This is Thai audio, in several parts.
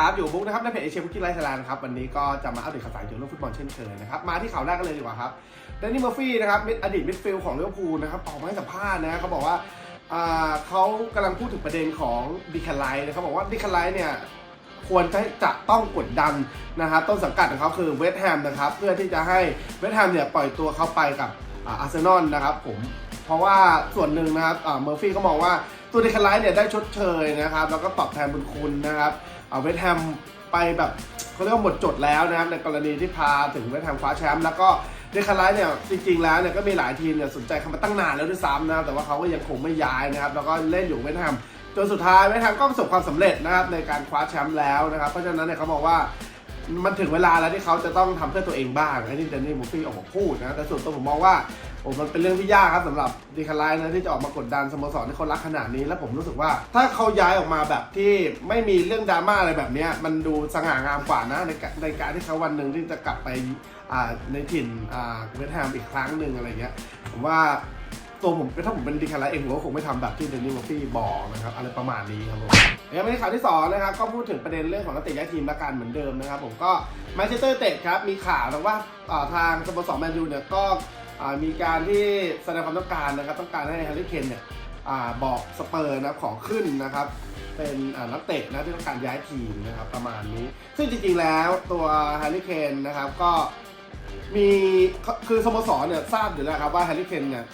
ครับอยู่บุ๊กนะครับในเพจเอเชียฟุตบอลไลฟ์ไทยแลนด์ครับวันนี้ก็จะมาอัปเดตข่าวสารเกี่ยวกับเรื่องฟุตบอลเช่นเคยนะครับมาที่ข่าวแรกกันเลยดีกว่าครับแดนนี่เมอร์ฟี่นะครับอดีตมิดฟิลด์ของลิเวอร์พูลนะครับออกมาให้สัมภาษณ์นะเขาบอกว่าเขากำลังพูดถึงประเด็นของดิคาไลน์นะครับบอกว่าดิคาไลน์เนี่ยควรจะจะต้องกดดันนะครับต้นสังกัดของเขาคือเวสต์แฮมนะครับเพื่อที่จะให้เวสต์แฮมเนี่ยปล่อยตัวเขาไปกับอาร์เซนอลนะครับผมเพราะว่าส่วนหนึ่งนะครับเมอร์ฟี่ก็มองว่าตัวดิคาไลน์เนี่ยได้ชดเชยนะครับแล้วก็ตอบแทนบุญคุณนะครับ เอาเวสแฮมไปแบบเขาเรียกว่าหมดจดแล้วนะครับในกรณีที่พาถึงเวสแฮมคว้าแชมป์แล้วก็เดคาไลน์เนี่ยจริงๆแล้วเนี่ยก็มีหลายทีมเนี่ยสนใจเขามาตั้งนานแล้วด้วยซ้ำนะครับแต่ว่าเขาก็ยังคงไม่ย้ายนะครับแล้วก็เล่นอยู่เวสแฮมจนสุดท้ายเวสแฮมก็ประสบความสำเร็จนะครับในการคว้าแชมป์แล้วนะครับเพราะฉะนั้นเนี่ยเขาบอกว่า มันถึงเวลาแล้วที่เขาจะต้องทำเพื่อตัวเองบ้างอันนี้เดนนี่มูฟี่ออกมาพูดนะ แต่ส่วนตัวผมมองว่าโอ้มันเป็นเรื่องที่ยากครับสำหรับดีคาไลน์นะที่จะออกมากดดันสโมสรที่เขารักขนาดนี้ แล้วผมรู้สึกว่า ถ้าเขาย้ายออกมาแบบที่ไม่มีเรื่องดราม่าอะไรแบบนี้มันดูสง่างามกว่านะในในการที่เขาวันหนึ่งที่จะกลับไปในถิ่นเวสต์แฮมอีกครั้งหนึ่งอะไรเงี้ยผมว่า ตัวผมถ้าผมเป็นดีคาไลเองผมก็คงไม่ทำแบบที่เดนนี่มอฟฟี่บอกนะครับอะไรประมาณนี้ครับผมแล้วมาที่ข่าวที่สองนะครับก็พูดถึงประเด็นเรื่องของนักเตะย้ายทีมละกันเหมือนเดิมนะครับผมก็แมนเชสเตอร์เตะครับมีข่าวนะว่าทางสโมสรแมนยูเนี่ยก็มีการที่แสดงความต้องการนะครับต้องการให้แฮร์รี่เคนเนี่ยบอกสเปอร์นะขอขึ้นนะครับเป็นนักเตะนะที่ต้องการย้ายทีมนะครับประมาณนี้ ซึ่งจริงๆแล้วตัวแฮร์รี่เคนนะครับก็มีคือสโมสรเนี่ยทราบอยู่แล้วครับว่าแฮร์รี่เคนเนี่ย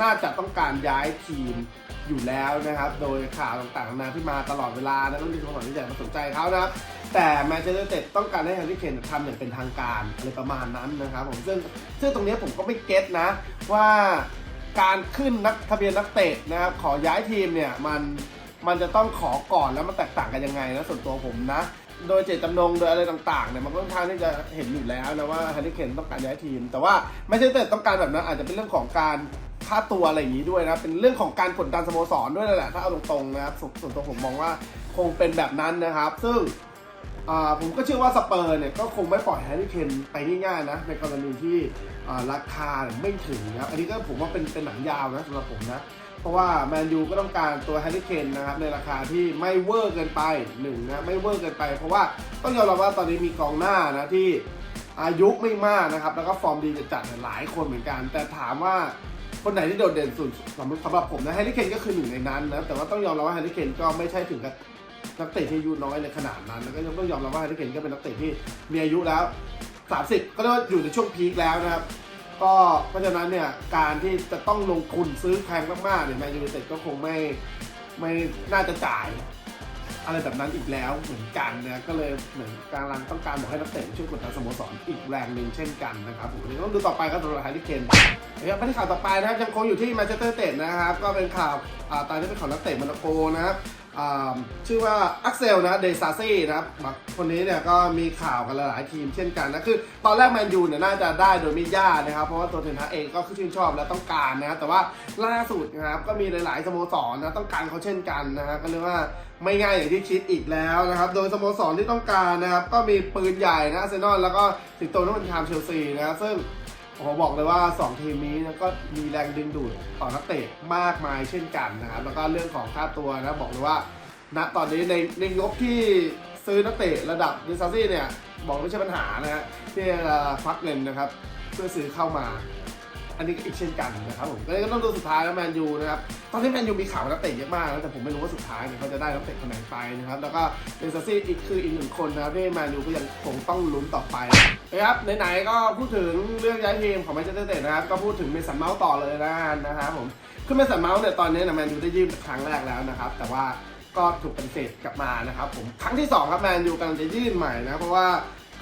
น่าจะต้องการย้ายทีมอยู่แล้วนะครับ โดยข่าวต่างๆนานที่มาตลอดเวลานะต้องมีสโมสรที่ใหญ่มาสนใจเขานะครับ แต่แมนเชสเตอร์เต็ดต้องการให้แฮร์รี่เคนทำอย่างเป็นทางการอะไรประมาณนั้นนะครับผมซึ่งซึ่งตรงนี้ผมก็ไม่เก็ตนะ ว่าการขึ้นนักทะเบียนนักเตะนะครับขอย้ายทีมเนี่ยมันมันจะต้องขอก่อนแล้วมันแตกต่างกันยังไงนะส่วนตัวผมนะ โดยเจตจำนงโดยอะไรต่างๆเนี่ยมันก็ค่อนข้างที่จะเห็นอยู่แล้วนะว่าแฮร์รี่เคนต้องการย้ายทีม แต่ว่าไม่ใช่แต่ต้องการแบบนั้นอาจจะเป็นเรื่องของการ ค่าตัวอะไรอย่างนี้ด้วยนะเป็นเรื่องของการกดดันสโมสรด้วยนั่นแหละถ้าเอาตรงๆนะครับส่วนส่วนตัวผมมองว่าคงเป็นแบบนั้นนะครับ ซึ่งผมก็เชื่อว่าสเปอร์เนี่ยก็คงไม่ปล่อยแฮร์รี่เคนไปง่ายๆนะในกรณีที่ราคาไม่ถึงนะครับอันนี้ก็ผมว่าเป็นเป็นหนังยาวนะสำหรับผมนะเพราะว่าแมนยูก็ต้องการตัวแฮร์รี่เคนนะครับในราคาที่ไม่เวอร์เกินไปหนึ่งนะไม่เวอร์เกินไป เพราะว่าต้องยอมรับว่าตอนนี้มีกองหน้านะที่อายุไม่มากนะครับแล้วก็ฟอร์มดีจัดๆหลายคนเหมือนกัน แต่ถามว่า คนไหนที่โดดเด่นสุดสำหรับสำหรับผมนะแฮร์รี่เคนก็คือหนึ่งในนั้นนะแต่ว่าต้องยอมรับว่าแฮร์รี่เคนก็ไม่ใช่ถึงกับนักเตะที่อายุน้อยในขนาดนั้นแล้วก็ยังต้องยอมรับว่าแฮร์รี่เคนก็เป็นนักเตะที่มีอายุแล้ว 30 ก็เรียกว่าอยู่ในช่วงพีคแล้วนะครับก็เพราะฉะนั้นเนี่ยการที่จะต้องลงทุนซื้อแพงมากๆเนี่ยแมนยูไนเต็ดก็คงไม่ไม่น่าจะจ่าย อะไรแบบนั้นอีกแล้วเหมือนกันนะก็เลยเหมือนกำลังต้องการบอกให้นักเตะช่วยกดดันสโมสรอีกแรงหนึ่งเช่นกันนะครับผมต้องดูต่อไปครับสำหรับไฮร์รี่เคนนะครับไม่ได้ข่าวต่อไปนะครับยังคงอยู่ที่แมนเชสเตอร์เตดนะครับก็เป็นข่าวอ่าตอนนี้เป็นข่าวนักเตะมอนาโกนะครับ ชื่อว่าอักเซลนะเดซาซี่นะครับคนนี้เนี่ยก็มีข่าวกันหลายทีมเช่นกันนะคือตอนแรกแมนยูเนี่ยน่าจะได้โดยไม่ยากนะครับเพราะว่าตัวเทนฮาเองก็ชื่นชอบและต้องการนะแต่ว่าล่าสุดนะครับก็มีหลายๆสโมสรนะต้องการเขาเช่นกันนะฮะก็เรียกว่าไม่ง่ายอย่างที่คิดอีกแล้วนะครับโดยสโมสรที่ต้องการนะครับก็มีปืนใหญ่นะเซนอลแล้วก็สิงโตนอตติงแฮมเชลซีนะครับซึ่ง โอ้โหบอกเลยว่า 2 ทีมนี้ก็มีแรงดึงดูดต่อนักเตะมากมายเช่นกันนะครับแล้วก็เรื่องของค่าตัวนะบอกเลยว่าณตอนนี้ในในงบที่ซื้อนักเตะระดับดิซาซี่เนี่ยบอกไม่ใช่ปัญหานะฮะที่จะพักเงินนะครับ เพื่อซื้อเข้ามา อันนี้ก็อีกเช่นกันนะครับผมก็เลยต้องดูสุดท้ายแล้วแมนยูนะครับตอนที่แมนยูมีข่าวนักเตะเยอะมากแต่ผมไม่รู้ว่าสุดท้ายเนี่ยเขาจะได้นักเตะคนไหนไปนะครับแล้วก็เดซาซี่อีกคืออีกหนึ่งคนนะครับที่แมนยูก็ยังคงต้องลุ้นต่อไปนะครับไหนๆก็พูดถึงเรื่องย้ายทีมของแมนเชสเตอร์เตนะครับก็พูดถึงเมสันเมาส์ต่อเลยนะนะครับผมคือเมสันเมาส์เนี่ยตอนนี้นะแมนยูได้ยื่นครั้งแรกแล้วนะครับแต่ว่าก็ถูกปฏิเสธกลับมานะครับผมครั้งที่สองครับแมนยูกำลังจะยื่นใหม่นะเพราะว่า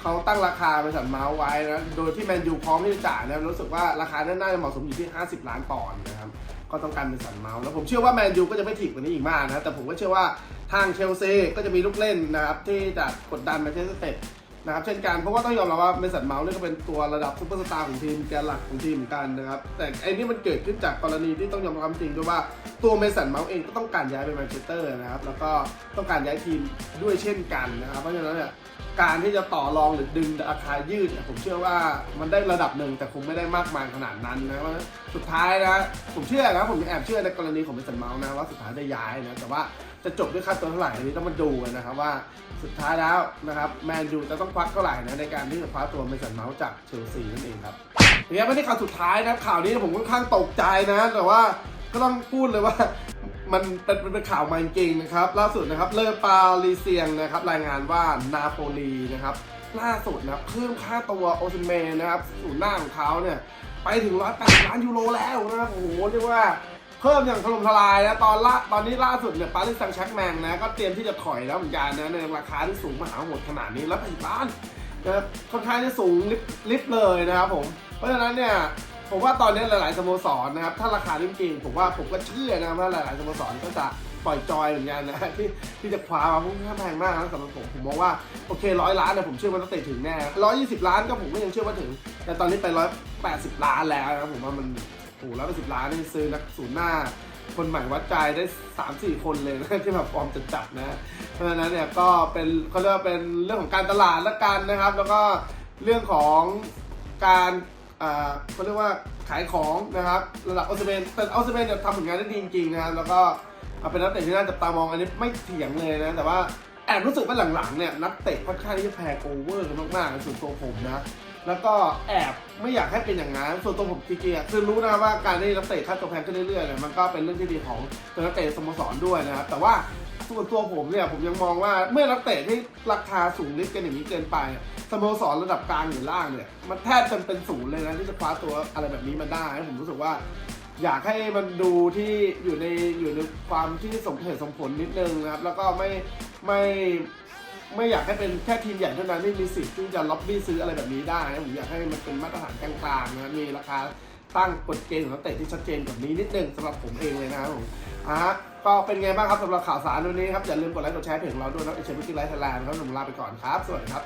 เขาตั้งราคาบริษัทเมาส์ไว้นะ โดยที่แมนยูพร้อมที่จะจ่ายนะรู้สึกว่าราคาน่าจะเหมาะสมอยู่ที่ 50 ล้านปอนด์นะครับ ก็ต้องการบริษัทเมาส์แล้วผมเชื่อว่าแมนยูก็จะไม่ถีบกว่านี้อีกมากนะ แต่ผมก็เชื่อว่าทางเชลซีก็จะมีลูกเล่นนะครับที่จะกดดันแมนเชสเตอร์ นะครับเช่นกันเพราะว่าต้องยอมรับว่าเมสันเมาส์นี่ก็เป็นตัวระดับซุปเปอร์สตาร์ของทีมแกนหลักของทีมเหมือนกันนะครับแต่ไอ้นี่มันเกิดขึ้นจากกรณีที่ต้องยอมรับจริงด้วยว่าตัวเมสันเมาส์เองก็ต้องการย้ายไปแมนเชสเตอร์นะครับแล้วก็ต้องการย้ายทีมด้วยเช่นกันนะครับเพราะฉะนั้นเนี่ยการที่จะต่อรองหรือดึงราคายืดผมเชื่อว่ามันได้ระดับหนึ่งแต่คงไม่ได้มากมายขนาดนั้นนะเพราสุดท้ายนะผมเชื่อนะผมแอบเชื่อในกรณีของเมสันเมาส์นะว่าสุดท้ายได้ย้ายนะแต่ว่า จะจบด้วยค่าตัวเท่าไหร่อันนี้ต้องมาดูกันนะครับว่าสุดท้ายแล้วนะครับแมนยูจะต้องควักเท่าไหร่นะในการที่จะคว้าตัวเมสันเมาส์จากเชลซีนั่นเองครับเนี่ยไม่ได้ข่าวสุดท้ายนะข่าวนี้ผมค่อนข้างตกใจนะแต่ว่าก็ต้องพูดเลยว่ามันเป็นเป็นข่าวมาจริงนะครับล่าสุดนะครับเลอปาลีเซียงนะครับรายงานว่านาโปลีนะครับล่าสุดนะครับเพิ่มค่าตัวโอซิเมนนะครับศูนย์หน้าของเขาเนี่ยไปถึง180ล้านยูโรแล้วนะครับโอ้โหเรียกว่า พิ่มอย่างถล่มทลายนะตอนละตอนนี้ล่าสุดเนี่ยปารีสแซงต์แชร์กแมงนะก็เตรียมที่จะถอยแล้วเหมือนกันนะในราคาที่สูงมหาโหดขนาดนี้แล้วไปล้านนะค่อนข้างจะสูงลิฟลิฟเลยนะครับผม เพราะฉะนั้นเนี่ยผมว่าตอนนี้หลาย ๆ สโมสรนะครับ ถ้าราคาจริงๆผมว่าผมก็เชื่อนะว่าหลาย ๆ สโมสรก็จะปล่อยจอยเหมือนกันนะที่ที่จะคว้ามาพุ่งแพงมากนะสำหรับผมผมมองว่าโอเคร้อยล้านเนี่ยผมเชื่อว่าต้องเตะถึงแน่ร้อยยี่สิบล้านก็ผมก็ยังเชื่อว่าถึง แต่ตอนนี้ไปร้อยแปดสิบล้านแล้วนะผมว่ามัน โอ้โหร้อยแปดสิบล้านนี่ซื้อนักศูนย์หน้า คนใหม่วัดใจได้สามสี่คนเลยนะที่แบบฟอร์มจัดๆนะ เพราะฉะนั้นเนี่ยก็เป็นเขาเรียกว่าเป็นเรื่องของการตลาดละกันนะครับ แล้วก็เรื่องของการเขาเรียกว่าขายของนะครับระดับออสเบนแต่ออสเบนเนี่ยทำผลงานได้ดีจริงๆนะครับแล้วก็เอาเป็นนักเตะที่น่าจับตามองอันนี้ไม่เถียงเลยนะแต่ว่าแอบรู้สึกว่าหลังๆเนี่ยนักเตะค่อนข้างที่จะแพงโอเวอร์กันมากๆในส่วนตัวผมนะ แล้วก็แอบไม่อยากให้เป็นอย่างนั้น ส่วนตัวผมจริงๆคือรู้นะว่าการที่นักเตะค่าตัวแพงขึ้นเรื่อยๆเนี่ยมันก็เป็นเรื่องที่ดีของตัวนักเตะสโมสรด้วยนะครับแต่ว่าส่วนตัวผมเนี่ยผมยังมองว่าเมื่อนักเตะที่ราคาสูงลิฟกันอย่างนี้เกินไปสโมสรระดับกลางหรือล่างเนี่ยมันแทบจะเป็นศูนย์เลยนะที่จะคว้าตัวอะไรแบบนี้มาได้ ผมรู้สึกว่า อยากให้มันดูที่อยู่ในอยู่ในความที่สมเหตุสมผลนิดนึงนะครับ แล้วก็ไม่ไม่ ไม่อยากให้เป็นแค่ทีมใหญ่เท่านั้นไม่มีสิทธิ์ที่จะล็อบบี้ซื้ออะไรแบบนี้ได้นะผมอยากให้มันเป็นมาตรฐานกลางๆนะมีราคาตั้งกฎเกณฑ์ของนักเตะที่ชัดเจนแบบนี้นิดนึงสำหรับผมเองเลยนะครับผมอะก็เป็นไงบ้างครับสำหรับข่าวสารวันนี้ครับอย่าลืมกดไลค์กดแชร์เพจของเราด้วยนะเอเชียพิกิไลท์ไทยแลนด์ครับผมลาไปก่อนครับ สวัสดีครับ